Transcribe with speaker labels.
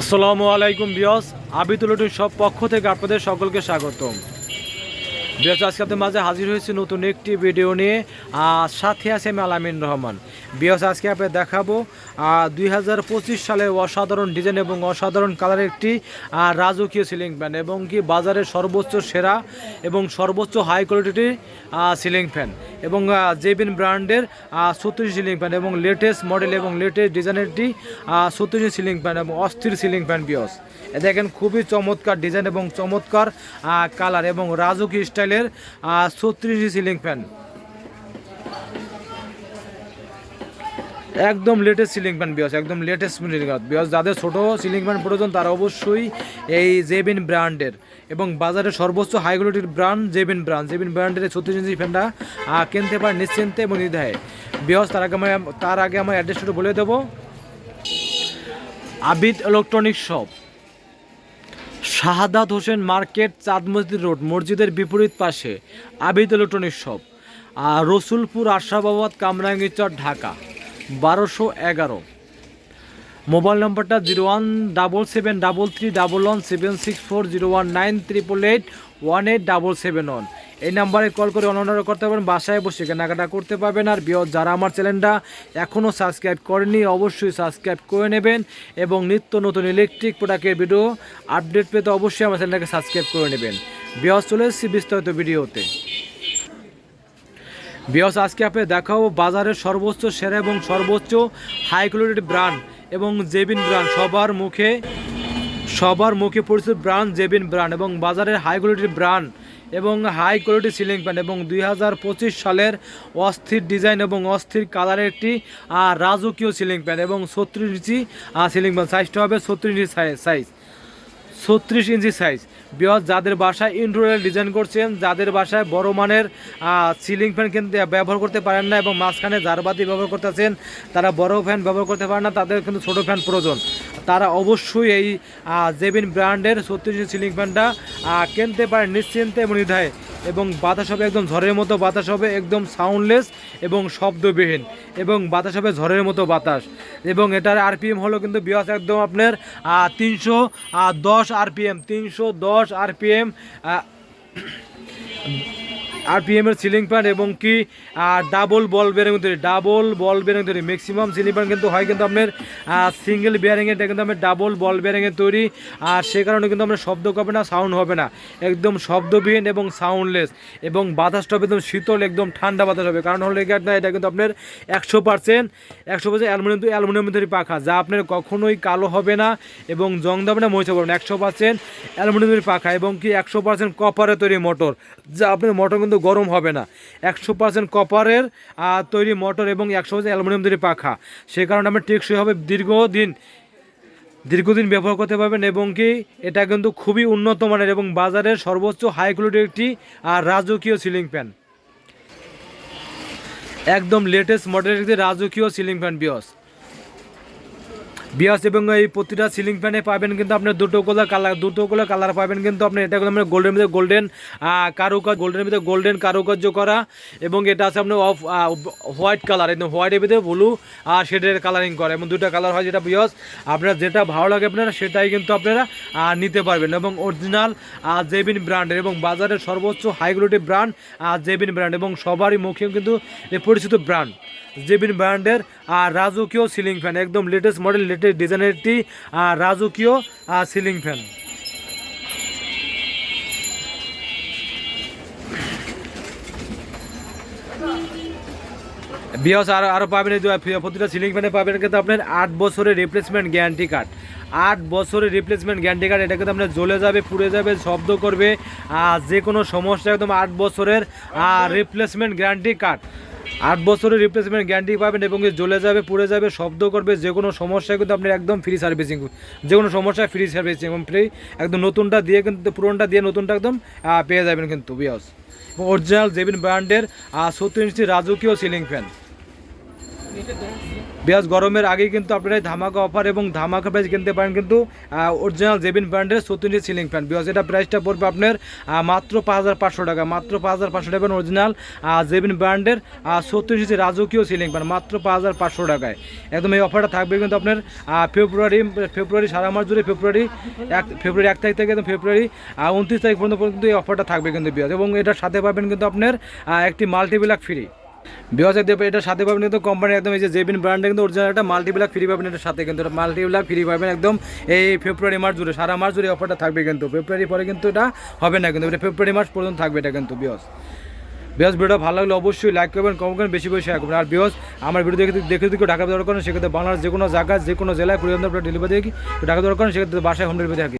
Speaker 1: আসসালামু আলাইকুম বিয়স আবিদুলটুর সব পক্ষ থেকে আপনাদের সকলকে স্বাগতম। বিয়স আজকে আপনাদের মাঝে হাজির হয়েছে নতুন একটি ভিডিও নিয়ে সাথে আছে আমি আলামিন রহমান। বিয়স আজকে আপনাদের দেখাবো দুই হাজার পঁচিশ সালে অসাধারণ ডিজাইন এবং অসাধারণ কালারের একটি রাজকীয় সিলিং ফ্যান এবং কি বাজারের সর্বোচ্চ সেরা এবং সর্বোচ্চ হাই কোয়ালিটির সিলিং ফ্যান এবং জেবিন ব্র্যান্ডের ছত্রিশ সিলিং ফ্যান এবং লেটেস্ট মডেল এবং লেটেস্ট ডিজাইনের একটি ছত্রিশ সিলিং ফ্যান এবং অস্থির সিলিং ফ্যান বিয়স। এ দেখেন খুবই চমৎকার ডিজাইন এবং চমৎকার কালার এবং রাজকীয় স্টাইলের ছত্রিশ সিলিং ফ্যান একদম লেটেস্ট সিলিং ফ্যান বিয়স একদম লেটেস্ট বিয়স যাদের ছোট সিলিং ফ্যান প্রয়োজন, তারা অবশ্যই এই জেবিন ব্র্যান্ডের এবং বাজারে সর্বোচ্চ হাই কোয়ালিটির ব্র্যান্ড জেবিন ব্র্যান্ড জেবিন ব্র্যান্ডের ছত্রিশ ইঞ্চি ফ্যানটা কিনতে পারে নিশ্চিন্তে এবং নির্ধায় বিয়স তার আগে আমার তার আগে আমার অ্যাড্রেসটা বলে দেবো। Abid electronic shop Shahadat Hossain market, Chand Masjid road, মসজিদের বিপরীত পাশে আবিদ ইলেকট্রনিক শপ আর রসুলপুর আশরাফাবাদ কামরাঙ্গিচর ঢাকা। বারোশো এগারো। মোবাইল নম্বরটা zero one double seven double three double one seven six four zero one nine triple eight, one eight double seven one. এই নাম্বারে call করে অনলাইনে করতে পারবেন, বাসায় বসে কেনাকাটা করতে পারবেন। আর যারা আমার চ্যানেলটা এখনও সাবস্ক্রাইব করেনি অবশ্যই সাবস্ক্রাইব করে নেবেন এবং নিত্য নতুন ইলেকট্রিক প্রোডাক্টের ভিডিও আপডেট পেতে অবশ্যই আমার চ্যানেলটাকে সাবস্ক্রাইব করে নেবেন। বিয়স চলে এসেছি বিস্তারিত ভিডিওতে। বিয়স, আজকে আপনি দেখাবো বাজারের সর্বোচ্চ, সেরা এবং সর্বোচ্চ হাই কোয়ালিটির ব্র্যান্ড এবং জেবিন ব্র্যান্ড সবার মুখে সবার মুখে পরিচিত ব্র্যান্ড জেবিন ব্র্যান্ড এবং বাজারের হাই কোয়ালিটির ব্র্যান্ড এবং হাই কোয়ালিটি সিলিং ফ্যান এবং দুই হাজার পঁচিশ সালের অস্থির ডিজাইন এবং অস্থির কালারের একটি রাজকীয় সিলিং ফ্যান এবং ছত্রিশ ইঞ্চি সিলিং ফ্যান সাইজটা হবে ছত্রিশ ইঞ্চি সাইজ ছত্রিশ ইঞ্চি সাইজ বৃহৎ যাদের বাসায় ইন্ডোরের ডিজাইন করছেন, যাদের বাসায় বড় মানের সিলিং ফ্যান কিন্তু, ব্যবহার করতে পারেন না এবং মাঝখানে জারবাতি ব্যবহার করতেছেন তারা বড় ফ্যান ব্যবহার করতে পারেন না, তাদের কিন্তু ছোটো ফ্যান প্রয়োজন। তারা অবশ্যই এই জেবিন ব্র্যান্ডের ছত্রিশ ইঞ্চি সিলিং ফ্যানটা কিনতে পারেন নিশ্চিন্তে এবং নিধায় এবং বাতাস হবে একদম ঝড়ের মতো বাতাস হবে, একদম সাউন্ডলেস এবং শব্দবিহীন এবং বাতাস হবে ঝড়ের মতো বাতাস। এবং এটার আরপিএম হলো কিন্তু বিয়াস একদম আপনার তিনশো দশ আরপিএম তিনশো দশ আরপিএম আরপিএম এর সিলিং ফ্যান এবং কি ডাবল বল বেরিং তৈরি ডাবল বল বেরিং তৈরি ম্যাক্সিমাম সিলিং ফ্যান কিন্তু হয় কিন্তু আপনার সিঙ্গেল বিয়ারিং এটা কিন্তু আপনার ডাবল বল বেরিং এর তৈরি। আর সে কারণে কিন্তু আপনার শব্দ হবে না সাউন্ড হবে না। একদম শব্দবিহীন এবং সাউন্ডলেস এবং বাতাসটা হবে একদম শীতল, একদম ঠান্ডা বাতাস হবে। কারণ হলো এটা এটা কিন্তু আপনার একশো পার্সেন্ট একশো পার্সেন্ট অ্যালুমিনিয়াম অ্যালুমিনিয়াম তৈরি পাখা, যা আপনার কখনোই কালো হবে না এবং জং দেবে না মরিচা পড়বে না। একশো পার্সেন্ট অ্যালুমিনিয়াম তৈরি পাখা এবং কি একশো পার্সেন্ট কপারে তৈরি মোটর যা আপনার মোটর কিন্তু গরম হবে না। একশো পার্সেন্ট কপারের তৈরি মোটর এবং একশো পার্সেন্ট অ্যালুমিনিয়াম তৈরি পাখা। সে কারণে আপনার টেকসই হবে দীর্ঘদিন দীর্ঘদিন ব্যবহার করতে পারবেন এবং কি এটা কিন্তু খুবই উন্নত মানের এবং বাজারের সর্বোচ্চ হাই কোয়ালিটির একটি আর রাজকীয় সিলিং ফ্যান একদম লেটেস্ট মডেলের একটি রাজকীয় সিলিং ফ্যান বিয়স। বিয়াস এবং এই প্রতিটা সিলিং ফ্যানে পাবেন কিন্তু আপনার দুটো কোলা কালার দুটো কোলা কালার পাবেন কিন্তু আপনি, এটা কিন্তু গোল্ডের মধ্যে গোল্ডেন কারুকাজ গোল্ডের মধ্যে গোল্ডেন কারুকার্য করা এবং এটা আছে আপনার অফ হোয়াইট কালার একদম হোয়াইটের ভিতরে ব্লু আর শেডের কালারিং করা এবং দুটো কালার হয় যেটা বিয়স, আপনার যেটা ভালো লাগে আপনারা সেটাই কিন্তু আপনারা নিতে পারবেন এবং অরিজিনাল জেবিন ব্র্যান্ডের এবং বাজারের সর্বোচ্চ high quality brand Jebin brand এবং সবারই মুখে কিন্তু পরিচিত ব্র্যান্ড জেবিন ব্র্যান্ডের আর রাজকীয় সিলিং ফ্যান একদম লেটেস্ট মডেল ডিজাইনের একটি রাজকীয় সিলিং ফ্যান। বিয়স আর আরও পাবেন প্রতিটা সিলিং ফ্যানে পাবেন কিন্তু আপনার আট বছরের রিপ্লেসমেন্ট গ্যারান্টি কার্ড আট বছরের রিপ্লেসমেন্ট গ্যারান্টি কার্ড এটা কিন্তু আপনার জ্বলে যাবে, পুড়ে যাবে, শব্দ করবে যে কোনো সমস্যা একদম আট বছরের রিপ্লেসমেন্ট গ্যারান্টি কার্ড আট বছরের রিপ্লেসমেন্ট গ্যারান্টি পাবেন এবং জ্বলে যাবে, পুড়ে যাবে, শব্দ করবে, যে কোনো সমস্যায় কিন্তু আপনি একদম ফ্রি সার্ভিসিং যে কোনো সমস্যায় ফ্রি সার্ভিসিং এবং ফ্রি একদম নতুনটা দিয়ে কিন্তু, পুরোনটা দিয়ে নতুনটা একদম পেয়ে যাবেন কিন্তু বিয়স এবং অরিজিনাল জেবিন ব্র্যান্ডের সত্তর ইঞ্চি রাজকীয় সিলিং ফ্যান বিয়াজ গরমের আগেই কিন্তু আপনারা ধামাকা অফার এবং ধামাকা প্রাইস কিনতে পারেন কিন্তু অরিজিনাল জেবিন ব্র্যান্ডের সত্তর সিলিং ফ্যান বিয়াজ, এটা প্রাইসটা পড়বে আপনার মাত্র পাঁচ হাজার পাঁচশো টাকা, মাত্র পাঁচ হাজার পাঁচশো টাকা অরিজিনাল জেবিন ব্র্যান্ডের সত্তর ইঞ্চি রাজকীয় সিলিং ফ্যান মাত্র পাঁচ হাজার পাঁচশো টাকায়। একদম এই অফারটা থাকবে কিন্তু আপনার ফেব্রুয়ারি ফেব্রুয়ারি সারা মাস জুড়ে ফেব্রুয়ারি এক ফেব্রুয়ারি এক তারিখ থেকে একদম ফেব্রুয়ারি উনত্রিশ তারিখ পর্যন্ত কিন্তু এই অফারটা থাকবে কিন্তু বিয়াজ। এবং এটার সাথে পাবেন কিন্তু আপনার একটি মাল্টিপ্লাক ফ্রি বিওয়াসে দেবে এটা সাথে পাবেন কিন্তু কোম্পানি একদম এই যে জেবিন ব্র্যান্ডে কিন্তু অরিজিনাল একটা মাল্টিপ্লাক ফ্রি পাবেন এটার সাথে কিন্তু মাল্টিপ্লাক ফ্রি পাবেন একদম এই ফেব্রুয়ারি মাস জুড়ে। সারা মাস জুড়ে অফারটা থাকবে কিন্তু। ফেব্রুয়ারি পরে কিন্তু এটা হবে না কিন্তু। এটা ফেব্রুয়ারি মাস পর্যন্ত থাকবে এটা কিন্তু বিয়স বিয়স ভিডিওটা ভালো লাগলে অবশ্যই লাইক করবেন কমেন্ট করবেন, বেশি বেশি শেয়ার করবেন। আর বিয়স আমার ভিডিও দেখে দেখে যদি কেউ ঢাকা দরকার সেক্ষেত্রে বাংলার যে কোনো জায়গায়, যে কোনো জেলায় কুড়ি ডেলিভারি দেখি ঢাকা দরকার সেক্ষেত্রে বাসায় হোম ডেলিভারি থাকি